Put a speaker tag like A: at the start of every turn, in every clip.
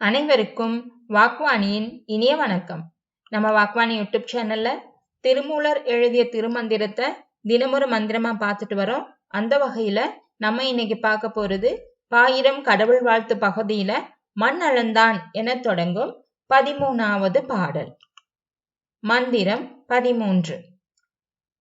A: அனைவருக்கும் வாக்வாணியின் இனிய வணக்கம். நம்ம வாக்வாணி யூடியூப் சேனல்ல திருமூலர் எழுதிய திருமந்திரத்தை தினமொரு மந்திரமா பார்த்துட்டு வரோம். அந்த வகையில நம்ம இன்னைக்கு பார்க்க போறது பாயிரம் கடவுள் வாழ்த்து பகுதியில மண் அளந்தான் என தொடங்கும் பதிமூணாவது பாடல். மந்திரம் பதிமூன்று.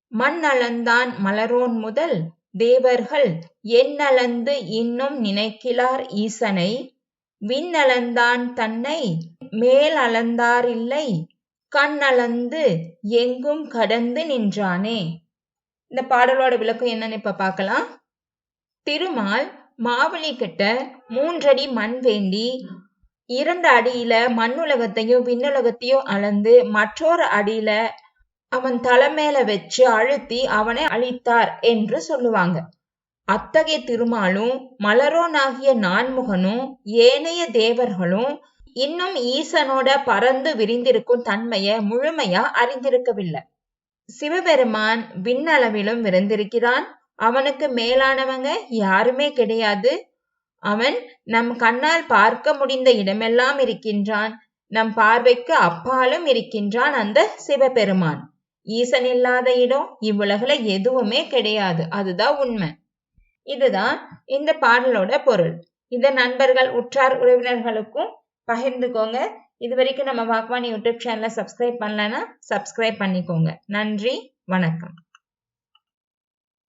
A: மண் அளந்தான் மலரோன் முதல் தேவர்கள் எண்ணளந்து இன்னும் நினைக்கிறார் ஈசனை விண்ணளந்தான் தன்னை மேல் அளந்தாரில்லை கண்ணளந்து எங்கும் கடந்து நின்றானே. இந்த பாடலோட விளக்கம் என்னன்னு இப்ப பார்க்கலாம். திருமால் மாவழி கிட்ட மூன்றடி மண் வேண்டி இரண்டு அடியில மண்ணுலகத்தையும் விண்ணுலகத்தையும் அளந்து மற்றொரு அடியில அவன் தலைமையில வச்சு அழுத்தி அவனை அழித்தார் என்று சொல்லுவாங்க. அத்தகைய திருமாலும் மலரோனாகிய நான்முகனும் ஏனைய தேவர்களும் இன்னும் ஈசனோட பறந்து விரிந்திருக்கும் தன்மையை முழுமையா அறிந்திருக்கவில்லை. சிவபெருமான் விண்ணளவிலும் விரைந்திருக்கிறான். அவனுக்கு மேலானவங்க யாருமே கிடையாது. அவன் நம் கண்ணால் பார்க்க முடிந்த இடமெல்லாம் இருக்கின்றான். நம் பார்வைக்கு அப்பாலும் இருக்கின்றான் அந்த சிவபெருமான். ஈசன் இல்லாத இடம் இவ்வுலகில் எதுவுமே கிடையாது. அதுதான் உண்மை. இதுதான் இந்த பாடலோட பொருள். இதை நண்பர்கள் உற்றார் உறவினர்களுக்கும் பகிர்ந்துக்கோங்க. இது வரைக்கும் நம்ம வாக்வாணி யூடியூப் சேனலை சப்ஸ்கிரைப் பண்ணலன்னா சப்ஸ்கிரைப் பண்ணிக்கோங்க. நன்றி வணக்கம்.